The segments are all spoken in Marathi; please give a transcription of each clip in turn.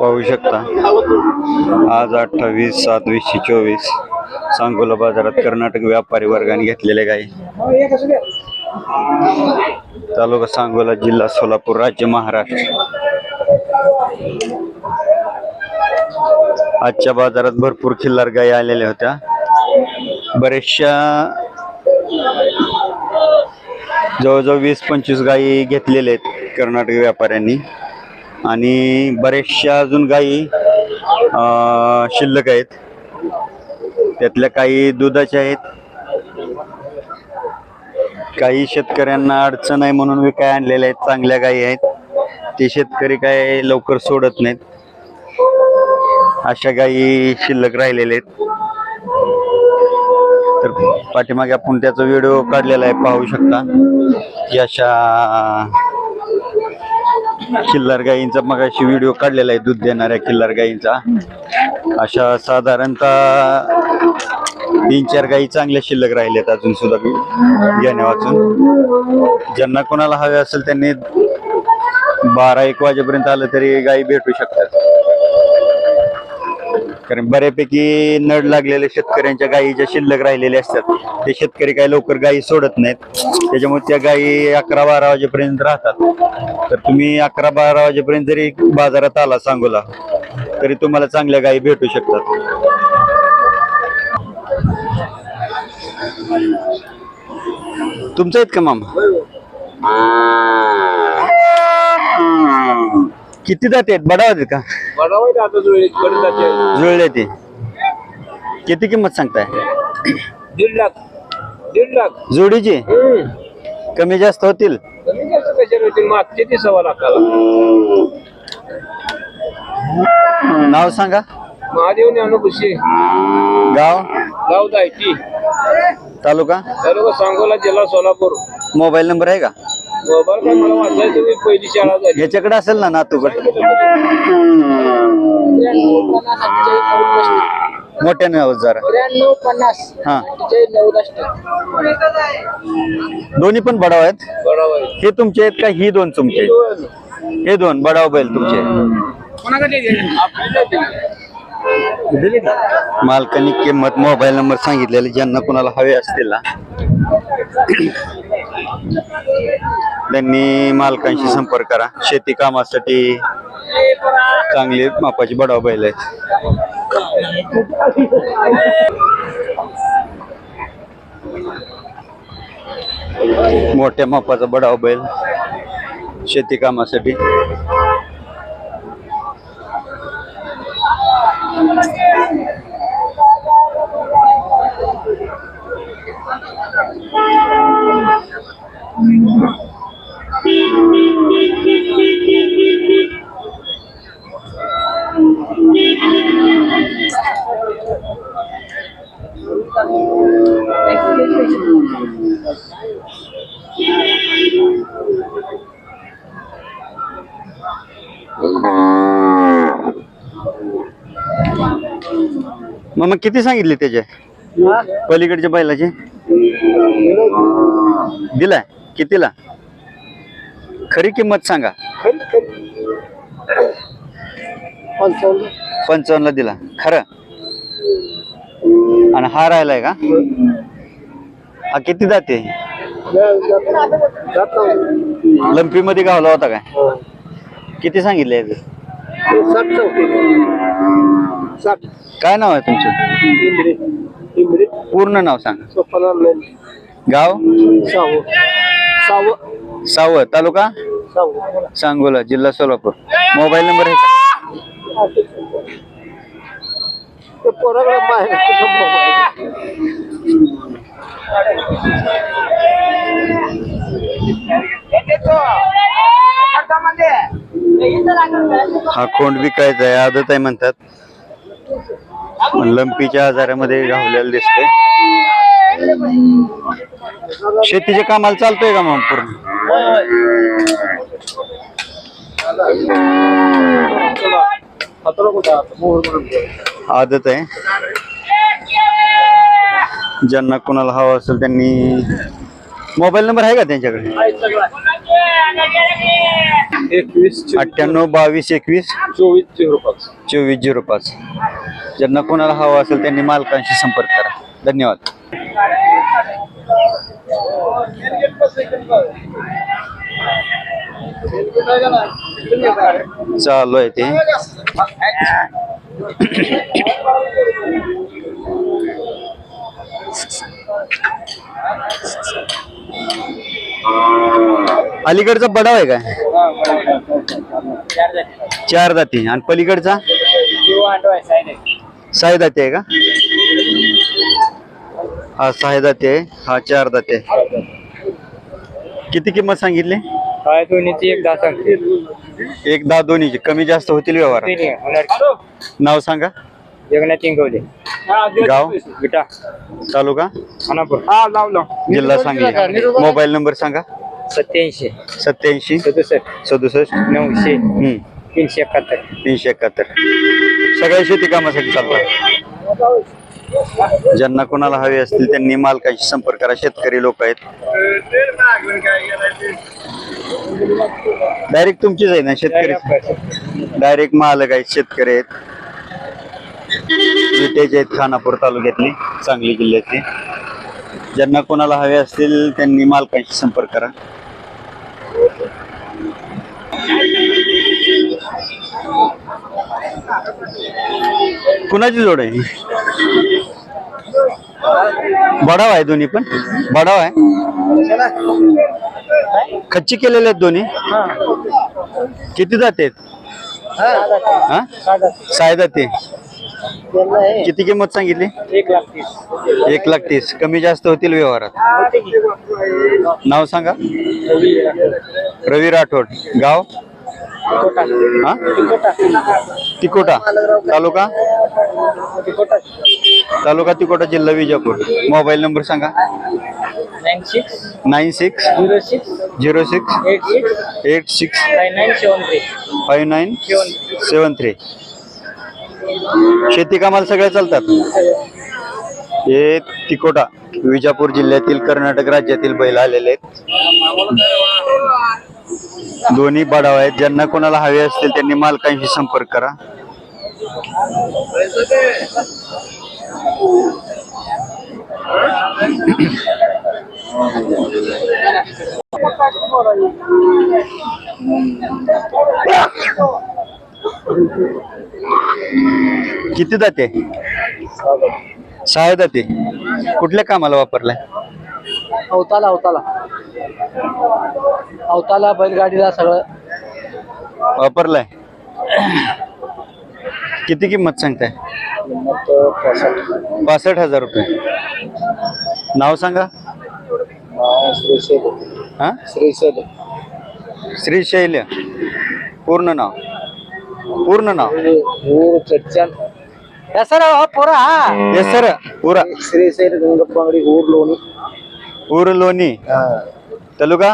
पाहू शकता. आज अठ्ठावीस सात वीसशे चोवीस. सांगोला बाजारात कर्नाटक व्यापारी वर्गाने घेतलेले गाई. तालुका सांगोला जिल्हा सोलापूर राज्य महाराष्ट्र. आजच्या बाजारात भरपूर खिल्लार गायी आलेल्या होत्या. बरेचशा जवळजवळ वीस पंचवीस गायी घेतलेल्या आहेत कर्नाटक व्यापाऱ्यांनी. आणि बरेचशा अजून गाई शिल्लक आहेत. त्यातल्या काही दुधाच्या आहेत. काही शेतकऱ्यांना अडचण आहे म्हणून मी काय आणलेल्या आहेत चांगल्या गायी आहेत. ते शेतकरी काय लवकर सोडत नाहीत. अशा गायी शिल्लक राहिलेल्या आहेत. तर पाठीमागे आपण त्याचा व्हिडिओ काढलेला आहे पाहू शकता. की अशा किल्लार गायींचा मगाशी व्हिडिओ काढलेला आहे दूध देणाऱ्या किल्लार गायींचा अशा साधारणतः तीन चार गायी चांगल्या शिल्लक राहिल्यात अजून सुद्धा घेण्या वाचून. ज्यांना कोणाला हवे असेल त्यांनी बारा एक वाजेपर्यंत आलं तरी गायी भेटू शकतात. कारण बऱ्यापैकी नड लागलेल्या शेतकऱ्यांच्या गायी ज्या शिल्लक राहिलेल्या असतात ते शेतकरी काही लवकर गायी सोडत नाहीत. त्याच्यामुळे त्या गायी अकरा बारा वाजेपर्यंत राहतात. तर तुम्ही अकरा बारा वाजेपर्यंत जरी बाजारात आला सांगोला तरी तुम्हाला चांगल्या गायी भेटू शकतात. तुमचं आहेत का मामा? किती जाते आहेत? बडावत आहेत का? बडावायला आता जुळे कडे जाते. जुळले ते. किती किंमत सांगताय? दीड लाख. दीड लाख. जोडीची? हम्म. कमी जास्त होतील? कमी जास्त कशाला होतील? मागचे ते सव्वा लाखाला. नाव सांगा. महादेव ज्ञानभूषे गाव? गाव दायटी तालुका? तालुका सांगोला जिल्हा सोलापूर. मोबाईल नंबर आहे का? याच्याकडे असेल ना नातूकडे मोठ्याने आवाज जरा. हा. नऊ दोन्ही पण बडाव आहेत? हे तुमचे आहेत का? ही दोन तुमचे आहेत? हे दोन. बडाव बैल तुमचे आहेत. मालकानी किंमत मोबाईल नंबर सांगितलेले ज्यांना कोणाला हवे असतील ना. त्यांनी मालकांशी संपर्क करा. शेती कामासाठी चांगली मापाची बडाव बैल आहेत. मोठ्या मापाचा बडाव बैल शेती कामासाठी. मग मग किती सांगितले त्याचे? पलीकडच्या बैलाचे? दिलाय. कितीला? खरी किंमत सांगा. पंचावन्न ला दिला. खरं? आणि हा राहिलाय का? हा किती जाते? लंपी मध्ये गावला होता काय? किती सांगितले काय नाव आहे तुमचं? पूर्ण नाव सांगा. गाव? सावळ तालुका? सांगोला जिल्हा सोलापूर. मोबाईल नंबर आहे? हा कोंड विकायचा आहे आदत आहे म्हणतात. लंपीच्या आजारामध्ये घावलेला दिसतोय. शेतीच्या कामाला चालतोय का मग पूर्ण? आदत आहे. ज्यांना कोणाला हवा असेल त्यांनी मोबाईल नंबर आहे का त्यांच्याकडे? एकवीस अठ्ठ्याण्णव बावीस एकवीस? चोवीस झिरो पाच. चोवीस झिरो पाच. ज्यांना कोणाला हवा असेल त्यांनी मालकांशी संपर्क करा. धन्यवाद. चालू आहे ते. अलीकडचा बडाव आहे काय? चार जाती. आणि पलीकडचा? सहा दाते आहे का? हा सहा दाते आहे. हा चार दाते आहे. किती किंमत सांगितली? काय दोन्हीची एक दहा सांगते एक दहा दोन्हीची. कमी जास्त होतील व्यवहार नाव सांगा. जगन्नाथ चिंगवले. गाव? विटा. तालुका? खानापूर हा लाव लाव. जिल्हा सांगली. मोबाईल नंबर सांगा. सत्याऐंशी. सत्याऐंशी. सदुसष्ट. सदुसष्ट. नऊशे. हम्म, तीनशे एकाहत्तर. तीनशे एकाहत्तर. सगळ्या शेती कामासाठी चालतात. ज्यांना कोणाला हवे असतील त्यांनी मालकाशी संपर्क करा. शेतकरी लोक आहेत. डायरेक्ट तुमचीच आहे ना शेतकरी? डायरेक्ट मालक आहेत शेतकरी आहेत. विटेचे आहेत खानापूर तालुक्यातली सांगली जिल्ह्यातली. ज्यांना कोणाला हवे असतील त्यांनी मालकांशी संपर्क करा. कुणाची जोड आहे? बडाव आहे दोन्ही पण? बडाव आहे? खच्ची केलेले आहेत दोन्ही? किती जाते हा. साय जाते. किती किंमत सांगितली? एक लाख तीस. एक लाख तीस. कमी जास्त होतील व्यवहारात? नाव सांगा. रवी राठोड. गाव? हा? तिकोटा. तालुका? तालुका तिकोटा जिल्हा विजापूर. मोबाईल नंबर सांगा. Nine six. Nine six. Zero six. Zero six. Eight six. Eight six. Nine nine seven three. Five nine seven three. शेती कामाला सगळ्या चालतात. हे तिकोटा विजापूर जिल्ह्यातील कर्नाटक राज्यातील बैल आलेले आहेत. दोन्ही बडाव आहेत. ज्यांना कोणाला हवे असतील त्यांनी मालकांशी संपर्क करा. किती जाते? सहा जाते. कुठल्या कामाला वापरलाय? अवताला अवताला. अवताला बैलगाडीला सगळं. वापरलाय. किती किंमत सांगताय? पासष्ट. हजार रुपये. नाव सांगा. हा? श्रीशैल. श्री शैल्य पूर्ण नाव. ಊರ್ನ ಊರು ಚರ್ಚನ್ ಹೆಸರು ಪೂರ? ಎಸ್ ಊರ ಶ್ರೀ ಸೈಡ್ ಗಂಗಪ್ಪ ಅಂಗಡಿ ಊರ್ ಲೋನಿ ಊರು ಲೋನಿ ತಲುಗ?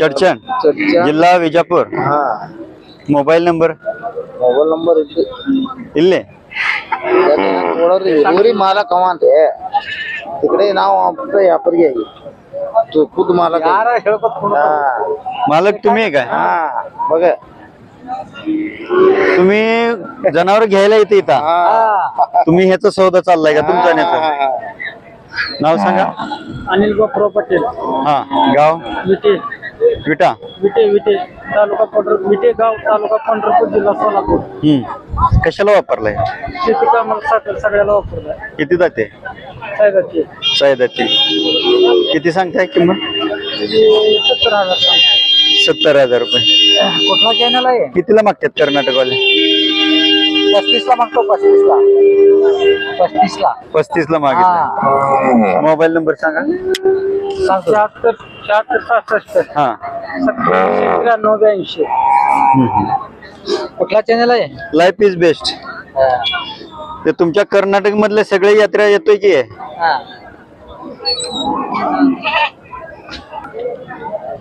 ಚಡ್ಚನ್. ಜಿಲ್ಲಾ Vijapur? Mobile number mobile number ಇತ್ತು ಇಲ್ಲೇ? ಊರಿ ಮಾಲಕ್ ಅವ ಅಂತೆ. ಈ ಕಡೆ ನಾವು ಅಂತ ವ್ಯಾಪಾರಿಗೆ ಮಾಲಕ್. ಮಾಲಕ್ ತುಮಿ ಈಗ? ಮಗ. तुम्ही जनावर घ्यायला येते इथं. तुम्ही ह्याचा सौदा चाललाय का तुमचा नेता नाव सांगा. अनिल गोप्रो पटेल हा गाव? विटे. विटा. विटे विटे. तालुका पंढर विटे गाव तालुका पंढरपूर जिल्हा सोलापूर. हम्म. कशाला वापरलाय? शेती कामाला साखर सगळ्याला वापरलाय. किती जाते? सायदाती किती सांगताय किंमत? सत्तर हजार. सत्तर हजार रुपये. कुठला चॅनल आहे? कितीला मागतात कर्नाटकवाले पस्तीस ला मागतो पस्तीस ला पस्तीस ला पस्तीस ला मागितलं मोबाईल नंबर सांगा. शहात्तर शहात्तर सहासष्ट. हा. त्र्याण्णव ब्याऐंशी कुठला चॅनल आहे? लाईफ इज बेस्ट ते तुमच्या कर्नाटक मधले सगळे यात्रा येतोय की? आहे?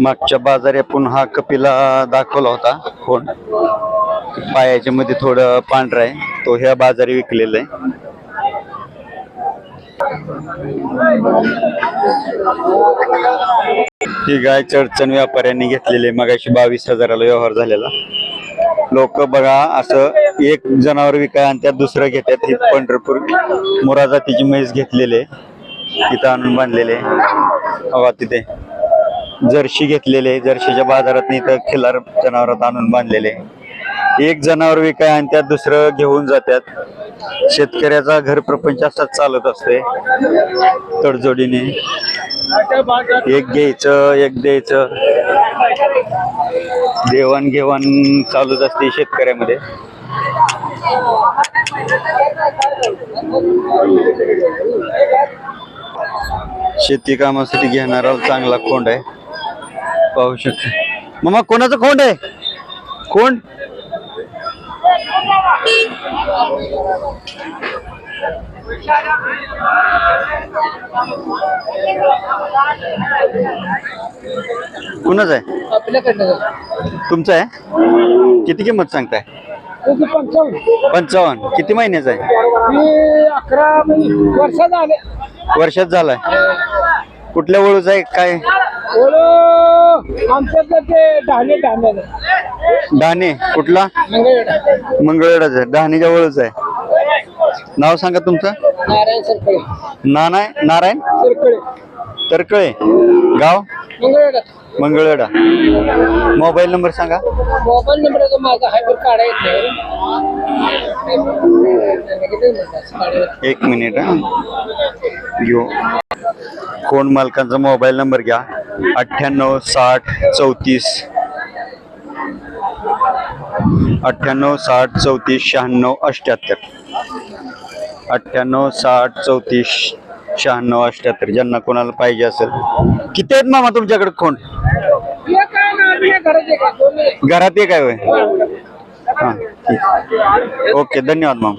मागच्या बाजारी आपण हा कपिला दाखवला होता. फोन पायाच्या मध्ये थोडं पांढरा आहे. तो ह्या बाजारी विकलेला आहे. ही गाय चडचण व्यापाऱ्यांनी घेतलेली आहे. मगाशी बावीस हजाराला व्यवहार झालेला. लोक बघा असं एक जनावर विकाय आणि त्यात दुसरं घेतात ही पंढरपूर मुरा जातीची म्हैस घेतलेली आहे. तिथं आणून बांधलेले बघा तिथे. जर्शी घेतलेले आहे. जर्शीच्या बाजारात इथं खिलार जनावरात आणून बांधलेले आहे. एक जनावर विकाय आणि त्यात दुसरं घेऊन जातात शेतकऱ्याचा घर प्रपंच असाच चालत असते तडजोडीने एक घ्यायचं एक द्यायचं देवाणघेवाण चालूच असते शेतकऱ्यामध्ये शेती कामासाठी घेणारा चांगला खोंड आहे पाहू शकता. मामा कोणाचं खोंड आहे? खोंड कुणाच आहे? आपल्याकडनं तुमचं आहे? किती किंमत सांगताय? पंचावन्न. पंचावन्न. किती महिन्याचं आहे? अकरा वर्षात झालाय. कुठल्या वळूच आहे? काय? ते डहाणे कुठला? मंगळवेढाच आहे. डहाणीच्या वळूच आहे. नाव सांगा तुमचं. नारायण सरकडे नानाय नारायण? सरकडे तरकळे. गाव? मंगळवेढा. मंगळवेढा. मोबाईल नंबर सांगा. मोबाईल नंबर माझा आहे पण काढा येत नाही. एक मिनिट हा. घेऊ कोण मालकांचा मोबाईल नंबर घ्या. अठ्ठ्याण्णव साठ चौतीस. अठ्ठ्याण्णव साठ चौतीस शहाण्णव अठ्ठ्याहत्तर. अठ्ठ्याण्णव साठ चौतीस शहाण्णव अठ्ठ्याहत्तर. ज्यांना कोणाला पाहिजे असेल. किती आहेत मामा तुमच्याकडे कोण? घरात एक आहे हा. ठीक ओके धन्यवाद माम.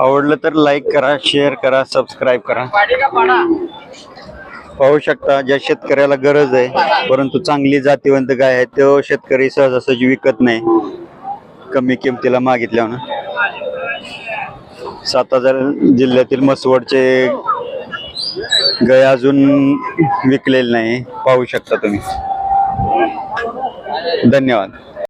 आवडलं तर लाईक करा शेअर करा सबस्क्राईब करा. पाहू शकता ज्या शेतकऱ्याला गरज आहे परंतु चांगली जातीवंत गाय आहे तो शेतकरी सहजासहजी विकत नाही. कमी किमतीला मागितल्यानं सातारा जिल्ह्यातील मसवडचे गाय अजून विकलेले नाही. पाहू शकता तुम्ही. धन्यवाद.